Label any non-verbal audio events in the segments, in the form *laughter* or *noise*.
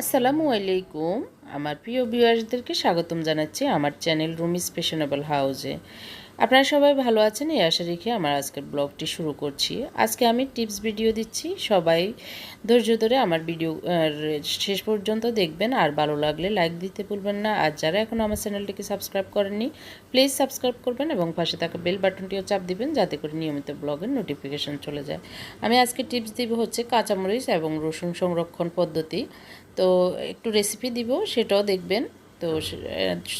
আসসালামু আলাইকুম। আমার প্রিয় ভিউয়ার্সদেরকে স্বাগতম জানাচ্ছি আমার চ্যানেল রুমি স্পেশনেবল হাউসে আপনারা সবাই ভালো আছেন, এই আশা রেখে আমার আজকের ব্লগটি শুরু করছি। আজকে আমি টিপস ভিডিও দিচ্ছি, সবাই ধৈর্য ধরে আমার ভিডিও শেষ পর্যন্ত দেখবেন, আর ভালো লাগলে লাইক দিতে ভুলবেন না। আর যারা এখন আমার চ্যানেলটিকে সাবস্ক্রাইব করেননি প্লিজ সাবস্ক্রাইব করবেন এবং পাশে থাকা বেল বাটনটিও চাপ দিবেন, যাতে করে নিয়মিত ব্লগের নোটিফিকেশন চলে যায়। আমি আজকে টিপস দিব হচ্ছে কাঁচামরিচ এবং রসুন সংরক্ষণ পদ্ধতি। তো একটু রেসিপি দিব, সেটাও দেখবেন। তো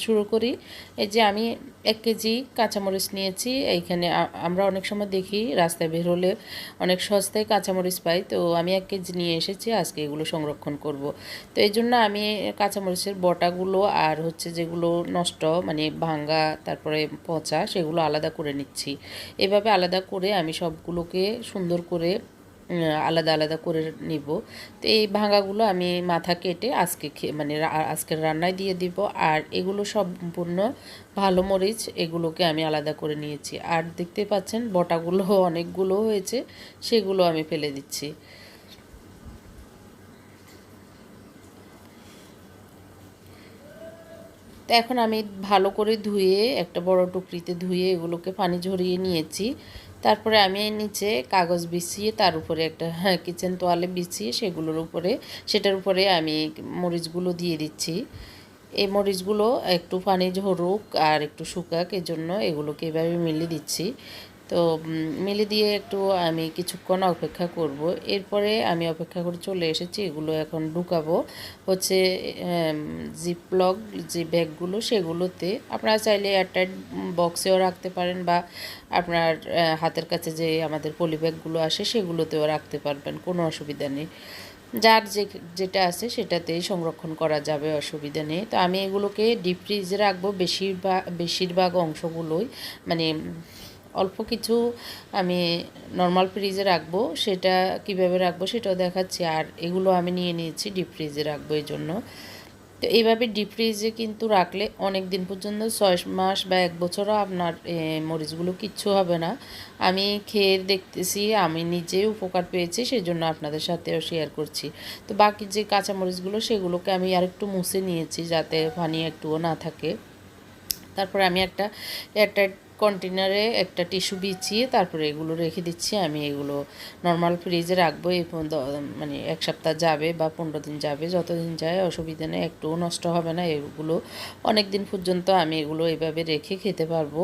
শুরু করি। এই যে আমি এক কেজি কাঁচামরিচ নিয়েছি, এইখানে আমরা অনেক সময় দেখি রাস্তায় বের হলে অনেক সস্তায় কাঁচামরিচ পাই, তো আমি এক কেজি নিয়ে এসেছি, আজকে এগুলো সংরক্ষণ করব। তো এই জন্য আমি কাঁচামরিচের বটাগুলো আর হচ্ছে যেগুলো নষ্ট মানে ভাঙ্গা, তারপরে পচা, সেগুলো আলাদা করে নিচ্ছি। এভাবে আলাদা করে আমি সবগুলোকে সুন্দর করে আলাদা আলাদা করে নিব। তো এই ভাঙাগুলো আমি মাথা কেটে আজকে মানে আজকের রান্নায় দিয়ে দিব। আর এগুলো সম্পূর্ণ ভালো মরিচ, এগুলোকে আমি আলাদা করে নিয়েছি। আর দেখতে পাচ্ছেন বটাগুলো অনেকগুলো হয়েছে, সেগুলো আমি ফেলে দিচ্ছি। তো এখন আমি ভালো করে ধুয়ে একটা বড় টুকরিতে ধুয়ে এগুলোকে পানি ঝরিয়ে নিয়েছি। তারপরে আমি নিচে কাগজ বিছিয়ে তার উপরে একটা হ্যাঁ কিচেন তোয়ালে বিছিয়ে সেগুলোর উপরে, সেটার উপরে আমি মরিচগুলো দিয়ে দিচ্ছি। এই মরিচগুলো একটু পানি ঝরুক আর একটু শুকাক, এজন্য এগুলোকে এভাবে মিলিয়ে দিচ্ছি। তো মেলে দিয়ে একটু আমি কিছুক্ষণ অপেক্ষা করব। এরপরে আমি অপেক্ষা করে চলে এসেছি, এগুলো এখন ঢুকাবো। হচ্ছে জিপলক যে ব্যাগগুলো সেগুলোতে আপনারা চাইলে এয়ারটাইট বক্সেও রাখতে পারেন বা আপনার হাতের কাছে যে আমাদের পলি ব্যাগগুলো আসে সেগুলোতেও রাখতে পারবেন, কোনো অসুবিধা নেই। যার যে, যেটা আছে সেটাতেই সংরক্ষণ করা যাবে, অসুবিধা নেই। তো আমি এগুলোকে ডিপ ফ্রিজে রাখব বেশিরভাগ বেশিরভাগ অংশগুলোই মানে অল্প কিছু আমি নর্মাল ফ্রিজে রাখব, সেটা কীভাবে রাখব সেটাও দেখাচ্ছি। আর এগুলো আমি নিয়ে নিয়েছি ডিপ ফ্রিজে রাখব এই জন্য। তো এইভাবে ডিপ ফ্রিজে কিন্তু রাখলে অনেক দিন পর্যন্ত ছয় মাস বা এক বছরও আপনার মরিচগুলো কিচ্ছু হবে না। আমি খেয়ে দেখতেছি, আমি নিজেই উপকার পেয়েছি সেই জন্য আপনাদের সাথেও শেয়ার করছি। তো বাকি যে কাঁচা মরিচগুলো সেগুলোকে আমি আরেকটু মুছে নিয়েছি যাতে পানি একটুও না থাকে। তারপরে আমি একটা এয়ারটাইট কন্টেনারে একটা টিস্যু বিছিয়ে তারপরে এগুলো রেখে দিচ্ছি। আমি এগুলো নর্মাল ফ্রিজে রাখব, এই মানে এক সপ্তাহ যাবে বা পনেরো দিন যাবে, যতদিন যায় অসুবিধা নেই, একটুও নষ্ট হবে না। এগুলো অনেক দিন পর্যন্ত আমি এগুলো এইভাবে রেখে খেতে পারব।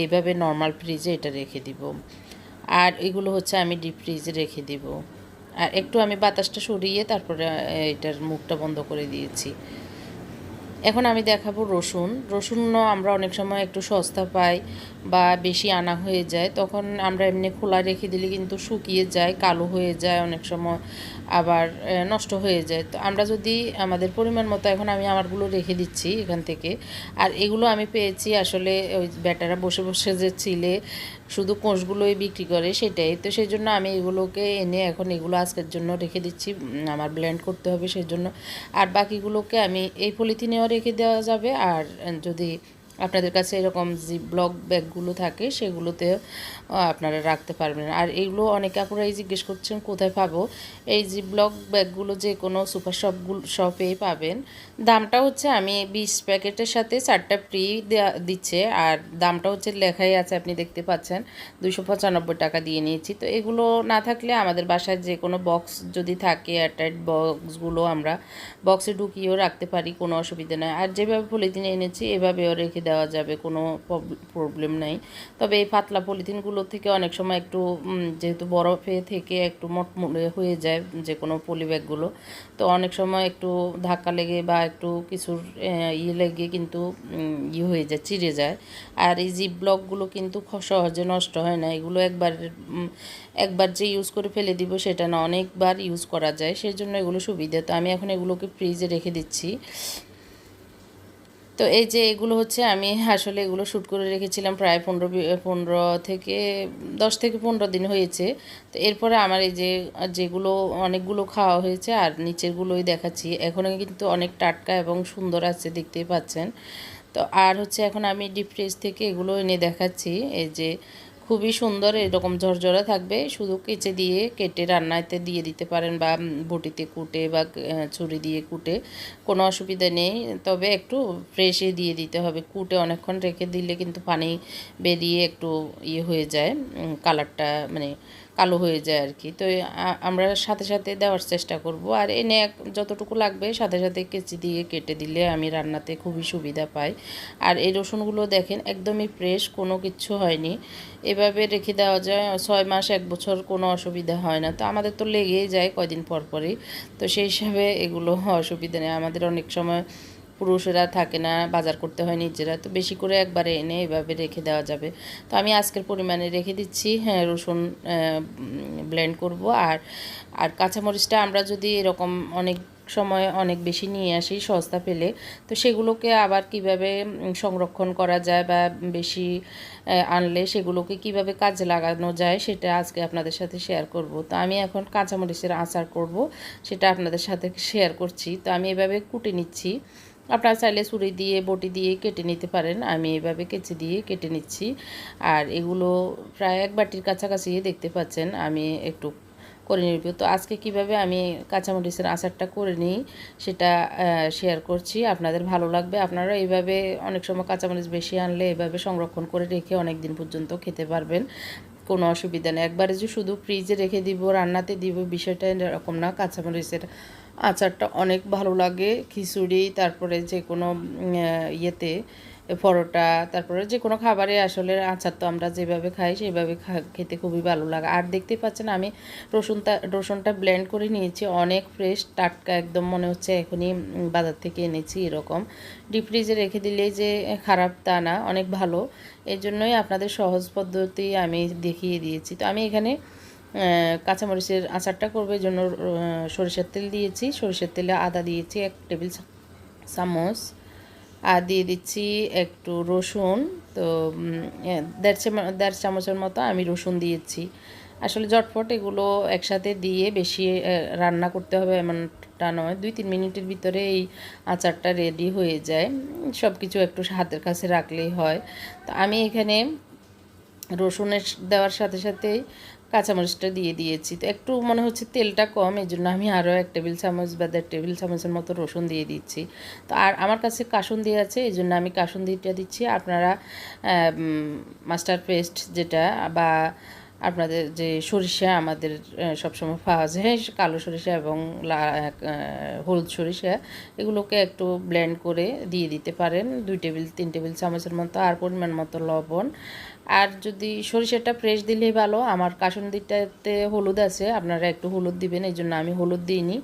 এইভাবে নর্মাল ফ্রিজে এটা রেখে দিব। আর এগুলো হচ্ছে আমি ডিপ ফ্রিজে রেখে দিব। আর একটু আমি বাতাসটা সরিয়ে তারপরে এটার মুখটা বন্ধ করে দিয়েছি। এখন আমি দেখাবো রসুন। রসুনও আমরা অনেক সময় একটু সস্তা পাই। বা বেশি আনা হয়ে যায়, তখন আমরা এমনি খোলা রেখে দিলে কিন্তু শুকিয়ে যায়, কালো হয়ে যায় অনেক সময়, আবার নষ্ট হয়ে যায়। তো আমরা যদি আমাদের পরিমাণ মতো এখন আমি আমারগুলো রেখে দিচ্ছি এখান থেকে, আর এগুলো আমি পেয়েছি আসলে ওই ব্যাটারা বসে বসে যে ছিলে শুধু কোষগুলোই বিক্রি করে সেটাই, তো সেই জন্য আমি এগুলোকে এনে এখন এগুলো আজকের জন্য রেখে দিচ্ছি আমার ব্লেন্ড করতে হবে সেই জন্য আর বাকিগুলোকে আমি এই পলিথিনেও রেখে দেওয়া যাবে, আর যদি আপনাদের কাছে এরকম যে ব্লক ব্যাগগুলো থাকে সেগুলোতেও আহ, আপনারা রাখতে পারবেন। আর এইগুলো অনেকে আপনারাই জিজ্ঞেস করছেন কোথায় পাবো? এই যে ব্লক ব্যাগগুলো যে কোনো সুপার শপগুলো শপেই পাবেন। দামটা হচ্ছে আমি বিশ প্যাকেটের সাথে চারটা ফ্রি দিচ্ছে। আর দামটা হচ্ছে লেখাই আছে আপনি দেখতে পাচ্ছেন দুশো পঁচানব্বই টাকা দিয়ে নিয়েছি। তো এগুলো না থাকলে আমাদের বাসায় যে কোনো বক্স যদি থাকে এয়ারটাইট বক্সগুলো আমরা বক্সে ঢুকিয়েও রাখতে পারি কোনো অসুবিধা নয় আর যেভাবে পলিথিন এনেছি এভাবেও রেখে দেওয়া যাবে, কোনো প্রবলেম নাই। তবে এই পাতলা পলিথিনগুলো থেকে অনেক সময় একটু যেহেতু বরফে থেকে একটু মটমুড়ে হয়ে যায় যে কোনো পলিব্যাগগুলো তো অনেক সময় একটু ধাক্কা লেগে বা একটু কিছুর ইয়ে লেগে কিন্তু ইয়ে হয়ে যায়, চিড়ে যায়। আর এই জিপ ব্লকগুলো কিন্তু সহজে নষ্ট হয় না। এগুলো একবার একবার যে ইউজ করে ফেলে দিব সেটা না, অনেকবার ইউজ করা যায়। সেই জন্য এগুলো সুবিধা। তো আমি এখন এগুলোকে ফ্রিজে রেখে দিচ্ছি। তো এই যে এগুলো হচ্ছে, আমি আসলে এগুলো শ্যুট করে রেখেছিলাম প্রায় পনেরো পনেরো থেকে দশ থেকে পনেরো দিন হয়েছে। তো এরপরে আমার এই যে, যেগুলো অনেকগুলো খাওয়া হয়েছে আর নিচেরগুলোই দেখাচ্ছি এখনও কিন্তু অনেক টাটকা এবং সুন্দর আছে দেখতেই পাচ্ছেন। তো আর হচ্ছে এখন আমি ডিপ ফ্রিজ থেকে এগুলো এনে দেখাচ্ছি, এই যে খুবই সুন্দর, এরকম ঝরঝরা থাকবে। শুধু কেচে দিয়ে কেটে রান্নাতে দিয়ে দিতে পারেন বা বটিতে কুটে বা ছুরি দিয়ে কুটে, কোনো অসুবিধা নেই। তবে একটু ফ্রেশে দিয়ে দিতে হবে। কুটে অনেকক্ষণ রেখে দিলে কিন্তু পানি বেরিয়ে একটু ইয়ে হয়ে যায় কালারটা মানে কালো হয়ে যায় আর কি। তো আমরা সাথে সাথে দেওয়ার চেষ্টা করব। আর এনে যতটুকু লাগবে সাথে সাথে কেচি দিয়ে কেটে দিলে আমি রান্নাতে খুবই সুবিধা পাই। আর এই রসুনগুলো দেখেন একদমই ফ্রেশ কোনো কিচ্ছু হয়নি। এভাবে রেখে দেওয়া যায়, ছয় মাস, এক বছর কোনো অসুবিধা হয় না। তো আমাদের তো লেগেই যায় কয়দিন পর পরই। তো সেই হিসাবে এগুলো *laughs* অসুবিধা নেই। আমাদের অনেক সময় পুরুষেরা থাকে না, বাজার করতে হয় নিজেরা, তো বেশি করে একবারে এনে এভাবে রেখে দেওয়া যাবে। তো আমি আজকের পরিমাণে রেখে দিচ্ছি হ্যাঁ রসুন ব্লেন্ড করব। আর আর কাঁচামরিচটা আমরা যদি এরকম অনেক সময় অনেক বেশি নিয়ে আসি সস্তা পেলে, তো সেগুলোকে আবার কীভাবে সংরক্ষণ করা যায় বা বেশি আনলে সেগুলোকে কীভাবে কাজে লাগানো যায় সেটা আজকে আপনাদের সাথে শেয়ার করব। তো আমি এখন কাঁচামরিচের আচার করব, সেটা আপনাদের সাথে শেয়ার করছি। তো আমি এভাবে কুটে নিচ্ছি। আপনারা চাইলে ছুরি দিয়ে, বটি দিয়ে কেটে নিতে পারেন। আমি এভাবে কেচে দিয়ে কেটে নিচ্ছি। আর এগুলো প্রায় এক বাটির কাছাকাছি দেখতে পাচ্ছেন। আমি একটু করে নিব। তো আজকে কীভাবে আমি কাঁচামরিচের আচারটা করে নিই, সেটা শেয়ার করছি। আপনাদের ভালো লাগবে। আপনারা এইভাবে অনেক সময় কাঁচামরিচ বেশি আনলে এভাবে সংরক্ষণ করে রেখে অনেক দিন পর্যন্ত খেতে পারবেন। কোনো অসুবিধা নেই। একবারে যে শুধু ফ্রিজে রেখে দিব, রান্নাতে দিব, বিষয়টা এরকম না। কাঁচামরিচের আচারটা অনেক ভালো লাগে, খিচুড়ি, তারপরে যে কোনো ইয়েতে, পরোটা, তারপরে যে কোনো খাবারে আসলে আচার তো আমরা যেভাবে খাই সেইভাবে খেতে খুবই ভালো লাগে। আর দেখতেই পাচ্ছেন আমি রসুনটা রসুনটা ব্লেন্ড করে নিয়েছি, অনেক ফ্রেশ টাটকা একদম মনে হচ্ছে এখনই বাজার থেকে এনেছি এরকম। ডিপ ফ্রিজে রেখে দিলেই যে খারাপ তা না, অনেক ভালো। এই জন্যই আপনাদের সহজ পদ্ধতি আমি দেখিয়ে দিয়েছি। তো আমি এখানে কাঁচামরিচের আচারটা করবে জন্য সরিষার তেল দিয়েছি। সরিষার তেলে আদা দিয়েছি, এক টেবিল চামচ। আর দিয়ে দিচ্ছি একটু রসুন। তো দেড় দেড় চামচের মতো আমি রসুন দিয়েছি। আসলে ঝটফট এগুলো একসাথে দিয়ে বেশি রান্না করতে হবে এমনটা নয়। দুই তিন মিনিটের ভিতরে এই আচারটা রেডি হয়ে যায়। সব কিছু একটু হাতের কাছে রাখলেই হয়। তো আমি এখানে রসুনের দেওয়ার সাথে সাথেই কাঁচামরিচটা দিয়ে দিয়েছি। তো একটু মনে হচ্ছে তেলটা কম এই জন্য আমি আরও এক টেবিল চামচ বা দেড় টেবিল চামচের মতো রসুন দিয়ে দিচ্ছি। তো আর আমার কাছে কাসুন্দি আছে এই জন্য আমি কাসুন্দিটা দিচ্ছি। আপনারা মাস্টার পেস্ট যেটা বা আপনাদের যে সরিষা আমাদের সবসময় পাওয়া যায়, কালো সরিষা এবং হলুদ সরিষা, এগুলোকে একটু ব্লেন্ড করে দিয়ে দিতে পারেন। দুই টেবিল, তিন টেবিল চামচের মতো আর পরিমাণ মতো লবণ আর যদি সরিষাটা ফ্রেশ দিলেই ভালো। আমার কাসুন্দিটাতে হলুদ আছে, আপনারা একটু হলুদ দিবেন, এই জন্য আমি হলুদ দিইনি।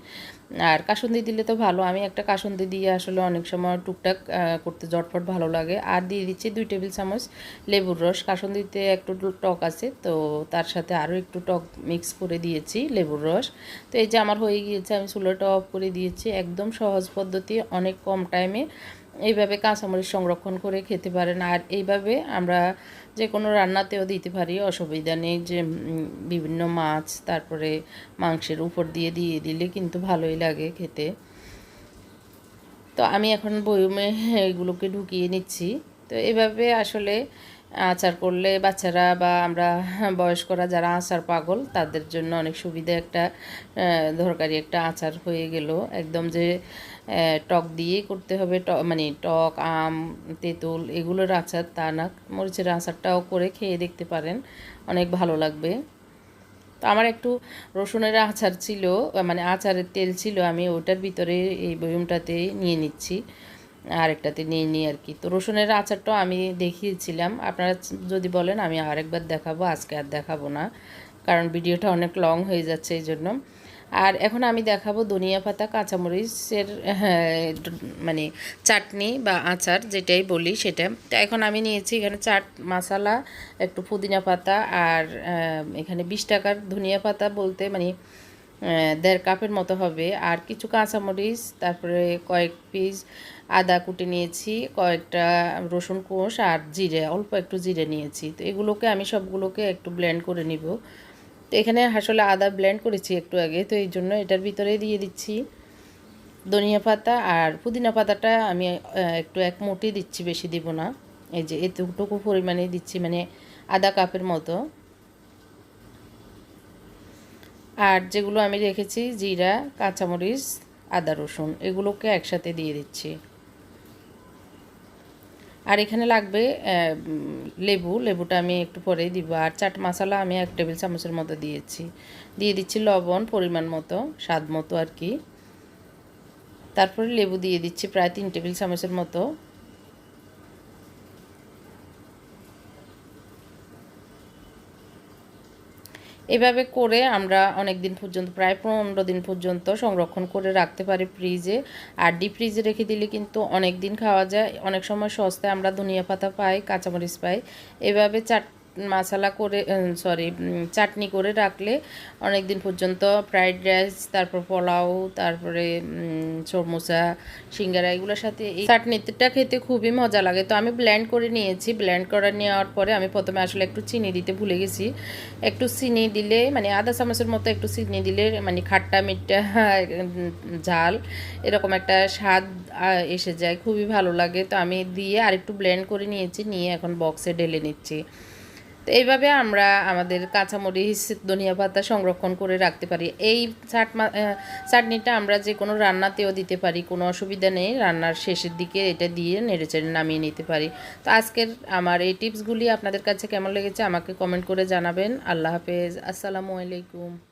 আর কাসুন্দি দিলে তো ভালো, আমি একটা কাসুন্দি দিয়ে আসলে অনেক সময় টুকটাক করতে জটফট ভালো লাগে। আর দিয়ে দিচ্ছি দুই টেবিল চামচ লেবুর রস। কাসুন্দিতে একটু টক আছে, তো তার সাথে আরও একটু টক মিক্স করে দিয়েছি লেবুর রস। তো এই যে আমার হয়ে গিয়েছে, আমি চুলোটা অফ করে দিয়েছি। একদম সহজ পদ্ধতি, অনেক কম টাইমে এইভাবে কাঁচামরিচ সংরক্ষণ করে খেতে পারেন। আর এইভাবে আমরা যে কোনো রান্নাতেও দিতে পারি, অসুবিধা নেই। যে বিভিন্ন মাছ, তারপরে মাংসের উপর দিয়ে দিয়ে দিলে কিন্তু ভালোই লাগে খেতে। তো আমি এখন বয়ুমে এগুলোকে ঢুকিয়ে নিচ্ছি। তো এভাবে আসলে আচার করলে বাচ্চারা বা আমরা বয়স্করা যারা আচার পাগল, তাদের জন্য অনেক সুবিধা একটা দরকারি একটা আচার হয়ে গেল। একদম যে টক দিয়েই করতে হবে মানে টক, আম, তেঁতুল এগুলোর আচার, তা না। মরিচের আচারটাও করে খেয়ে দেখতে পারেন, অনেক ভালো লাগবে। তো আমার একটু রসুনের আচার ছিল মানে আচারের তেল ছিল, আমি ওটার ভিতরে এই বয়মটাতে নিয়ে নিচ্ছি। আরেকটাতে নিয়ে নিই আর কি। তো রসুনের আচারটাও আমি দেখিয়েছিলাম। আপনারা যদি বলেন আমি আরেকবার দেখাবো আজকে আর দেখাবো না কারণ ভিডিওটা অনেক লং হয়ে যাচ্ছে এই জন্য। আর এখন আমি দেখাবো ধনিয়া পাতা কাঁচামরিচের হ্যাঁ, মানে চাটনি বা আচার যেটাই বলি সেটা। তো এখন আমি নিয়েছি এখানে চাট মশালা একটু পুদিনা পাতা আর এখানে বিশ টাকার ধনিয়া পাতা বলতে মানে দেড় কাপের মতো হবে। আর কিছু কাঁচামরিচ তারপরে কয়েক পিস আদা কুটে নিয়েছি, কয়েকটা রসুন কোষ আর জিরে, অল্প একটু জিরে নিয়েছি। তো এগুলোকে আমি সবগুলোকে একটু ব্লেন্ড করে নিব। তো এখানে আসলে আদা ব্লেন্ড করেছি একটু আগে, তো এই জন্য এটার ভিতরে দিয়ে দিচ্ছি ধনিয়া পাতা। আর পুদিনা পাতাটা আমি একটু এক মুঠি দিচ্ছি, বেশি দিব না। এই যে এতটুকু পরিমাণে দিচ্ছি মানে আধা কাপের মতো। আর যেগুলো আমি রেখেছি, জিরা, কাঁচামরিচ, আদা রসুন, এগুলোকে একসাথে দিয়ে দিচ্ছি। আর এখানে লাগবে লেবু। লেবুটা আমি একটু পরেই দিব। আর চাট মশলা আমি এক টেবিল চামচের মতো দিয়েছি। দিয়ে দিচ্ছি লবণ পরিমাণ মতো, স্বাদ মতো আর কি। তারপরে লেবু দিয়ে দিচ্ছি প্রায় তিন টেবিল চামচের মতো। এভাবে করে আমরা অনেক দিন পর্যন্ত, প্রায় পনেরো দিন পর্যন্ত সংরক্ষণ করে রাখতে পারি ফ্রিজে আর ডিপ ফ্রিজে রেখে দিলে কিন্তু অনেক দিন খাওয়া যায়। অনেক সময় সস্তায় আমরা ধনিয়া পাতা পাই, কাঁচামরিচ পাই। এভাবে চাট মশলা করে সরি চাটনি করে রাখলে অনেক দিন পর্যন্ত ফ্রাইড রাইস তারপর পোলাও, তারপরে সমোসা, সিঙ্গারা এগুলোর সাথে এই চাটনিটা খেতে খুবই মজা লাগে। তো আমি ব্ল্যান্ড করে নিয়েছি। ব্ল্যান্ড করে নেওয়ার পরে আমি প্রথমে আসলে একটু চিনি দিতে ভুলে গেছি। একটু চিনি দিলে মানে আধা চামচের মতো একটু চিনি দিলে মানে খাট্টা মিঠা *laughs* ঝাল এরকম একটা স্বাদ এসে যায়। খুবই ভালো লাগে। তো আমি দিয়ে আরেকটু ব্ল্যান্ড করে নিয়েছি, নিয়ে এখন বক্সে ঢেলে নিচ্ছি। তো এইভাবে আমরা আমাদের কাঁচামরিচ ধনিয়া পাতা সংরক্ষণ করে রাখতে পারি। এই চাটমা চাটনিটা আমরা যে কোনো রান্নাতেও দিতে পারি, কোনো অসুবিধা নেই। রান্নার শেষের দিকে এটা দিয়ে নেড়েচেড়ে নামিয়ে নিতে পারি। তো আজকের আমার এই টিপসগুলি আপনাদের কাছে কেমন লেগেছে আমাকে কমেন্ট করে জানাবেন। আল্লাহ হাফেজ। আসসালামু আলাইকুম।